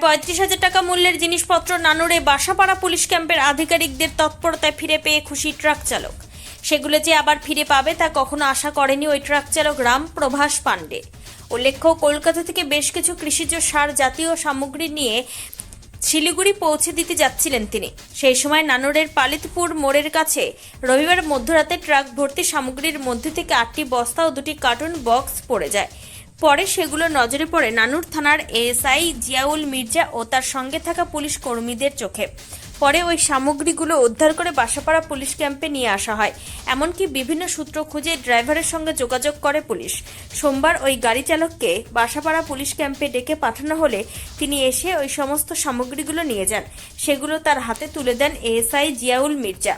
পঁয়ত্রিশ হাজার টাকা মূল্যের জিনিসপত্র নানুরে বাসাপাড়া পুলিশ ক্যাম্পের আধিকারিকদের তৎপরতায় ফিরে পেয়ে খুশি ট্রাক চালক। সেগুলো যে আবার ফিরে পাবে তা কখনো আশা করেনি ওই ট্রাক চালক রাম প্রভাস পাণ্ডে। উল্লেখ্য, কলকাতা থেকে বেশ কিছু কৃষিজ সার জাতীয় সামগ্রী নিয়ে শিলিগুড়ি পৌঁছে দিতে যাচ্ছিলেন তিনি। সেই সময় নানুরের পালিতপুর মোড়ের কাছে রবিবার মধ্যরাতে ট্রাক ভর্তি সামগ্রীর মধ্যে থেকে আটটি বস্তা ও দুটি কার্টুন বক্স পড়ে যায়। পরে সেগুলো নজরে পড়ে নানুর থানার এএসআই জিয়াউল মির্জা ও তার সঙ্গে থাকা পুলিশ কর্মীদের চোখে। পরে ওই সামগ্রীগুলো উদ্ধার করে বাসাপাড়া পুলিশ ক্যাম্পে নিয়ে আসা হয়। এমনকি বিভিন্ন সূত্র খুঁজে ড্রাইভারের সঙ্গে যোগাযোগ করে পুলিশ। সোমবার ওই গাড়ি চালককে বাসাপাড়া পুলিশ ক্যাম্পে ডেকে পাঠানো হলে তিনি এসে ওই সমস্ত সামগ্রীগুলো নিয়ে যান। সেগুলো তার হাতে তুলে দেন এএসআই জিয়াউল মির্জা।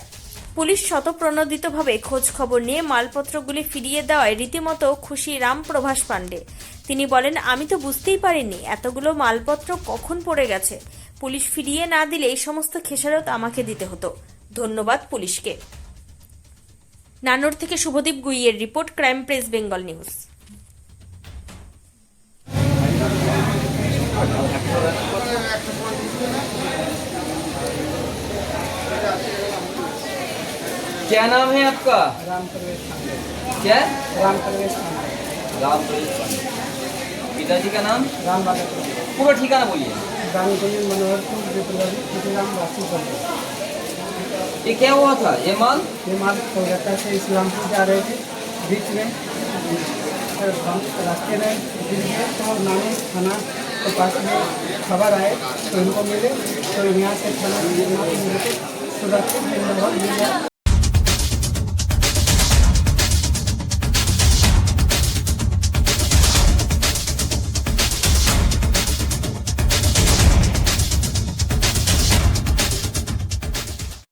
পুলিশ শতপ্রণোদিতভাবে খোঁজ খবর নিয়ে মালপত্রগুলি ফিরিয়ে দেওয়ায় রীতিমতো খুশি রামপ্রভাস পাণ্ডে। তিনি বলেন, আমি তো বুঝতেই পারিনি এতগুলো মালপত্র কখন পড়ে গেছে। পুলিশ ফিরিয়ে না দিলে এই সমস্ত খেসারত আমাকে দিতে হতো। ধন্যবাদ পুলিশকে। নানোর থেকে Subhadip গুইয়ের report, crime press, Bengal news. क्या नाम है आपका? राम प्रवेश क्या? राम प्रवेश राम प्रवेश पिताजी का नाम? राम पूरा ठिकाना बोलिए। गांगुली मनोहरपुर ये क्या हुआ था? ये माल? ये माल कोलकाता से इस्लामपुर जा रहे थे। बीच में रास्ते में गिर गए तो नानी थाना के पास में खबर आए तो इनको मिले। तो यहाँ से थाना सुरक्षित मिल। गया